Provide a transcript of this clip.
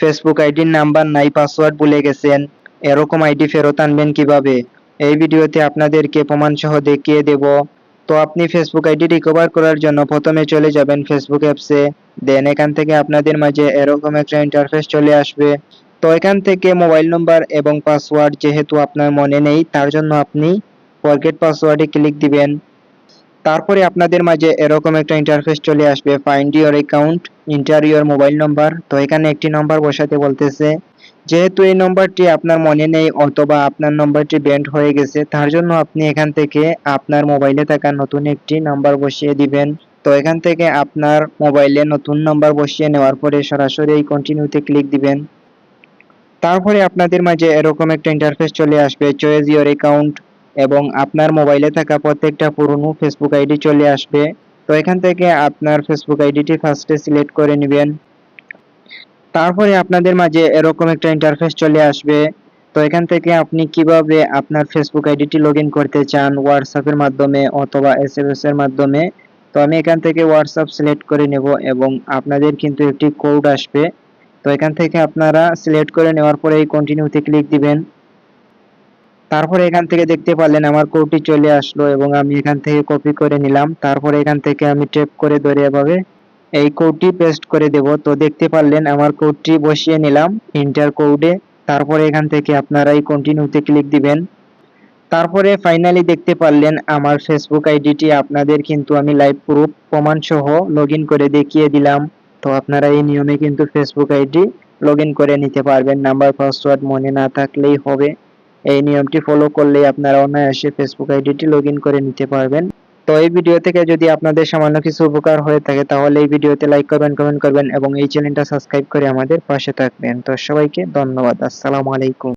Facebook আইডির number নাই password ভুলে গেছেন, এরকম আইডি ফেরত আনবেন কীভাবে? এই ভিডিওতে আপনাদেরকে প্রমাণ সহ দেখিয়ে দেব। তো আপনি ফেসবুক আইডি রিকভার করার জন্য প্রথমে চলে যাবেন ফেসবুক অ্যাপসে দেন এখান থেকে আপনাদের মাঝে এরকম একটা ইন্টারফেস চলে আসবে। তো এখান থেকে মোবাইল নম্বর এবং পাসওয়ার্ড যেহেতু আপনার মনে নেই, তার জন্য আপনি ফরগেট পাসওয়ার্ডে ক্লিক দিবেন। তারপরে আপনাদের মাঝে এরকম একটা ইন্টারফেস চলে আসবে find your account enter your mobile number তো এখানে একটি নাম্বার বসাতে বলতেছে, যেহেতু এই নম্বরটি আপনার মনে নেই অথবা আপনার নম্বরটি ব্যান্ড হয়ে গেছে, তার জন্য আপনি এখান থেকে আপনার মোবাইলে থাকা নতুন একটি নাম্বার বসিয়ে দিবেন। তো এখান থেকে আপনার মোবাইলে নতুন নাম্বার বসিয়ে নেওয়ার পরে সরাসরি এই কন্টিনিউতে ক্লিক দিবেন। তারপরে আপনাদের মাঝে এরকম একটা ইন্টারফেস চলে আসবে চয়েস ইওর অ্যাকাউন্ট এবং আপনার মোবাইলে থাকা প্রত্যেকটা পুরনো ফেসবুক আইডি চলে আসবে। তো এখান থেকে আপনার ফেসবুক আইডিটি ফার্স্টে সিলেক্ট করে নেবেন। তারপরে আপনাদের মাঝে এরকম একটা ইন্টারফেস চলে আসবে। তো এখান থেকে আপনি কীভাবে আপনার ফেসবুক আইডিটি লগ করতে চান হোয়াটসঅ্যাপের মাধ্যমে অথবা এস এর মাধ্যমে? তো আমি এখান থেকে হোয়াটসঅ্যাপ সিলেক্ট করে নেব এবং আপনাদের কিন্তু একটি কোড আসবে। তো এখান থেকে আপনারা সিলেক্ট করে নেওয়ার পরে এই কন্টিনিউতে ক্লিক দিবেন। তারপরে এখান থেকে দেখতে পারলেন আমার কোডটি চলে আসলো এবং আমি এখান থেকে কপি করে নিলাম। তারপরে এখান থেকে আমি টেপ করে ধরে এভাবে এই কোডটি পেস্ট করে দেব। তো দেখতে পারলেন আমার কোডটি বসিয়ে নিলাম ইন্টার কোডে তারপরে এখান থেকে আপনারা এই কন্টিনিউতে ক্লিক দিবেন। তারপরে ফাইনালি দেখতে পারলেন আমার ফেসবুক আইডিটি আপনাদের কিন্তু আমি লাইভ প্রুফ প্রমাণ সহ লগ করে দেখিয়ে দিলাম। তো আপনারা এই নিয়মে কিন্তু ফেসবুক আইডি লগ করে নিতে পারবেন। নাম্বার পাসওয়ার্ড মনে না থাকলেই হবে। এই নিয়মটি ফলো করলে আপনারা অনায়াসে ফেসবুক আইডিটি লগ করে নিতে পারবেন। তো এই ভিডিও থেকে যদি আপনাদের সামান্য কিছু উপকার হয়ে থাকে, তাহলে এই ভিডিওতে লাইক করবেন কমেন্ট করবেন এবং এই চ্যানেলটা সাবস্ক্রাইব করে আমাদের পাশে থাকবেন। তো সবাইকে ধন্যবাদ। আসসালামু আলাইকুম।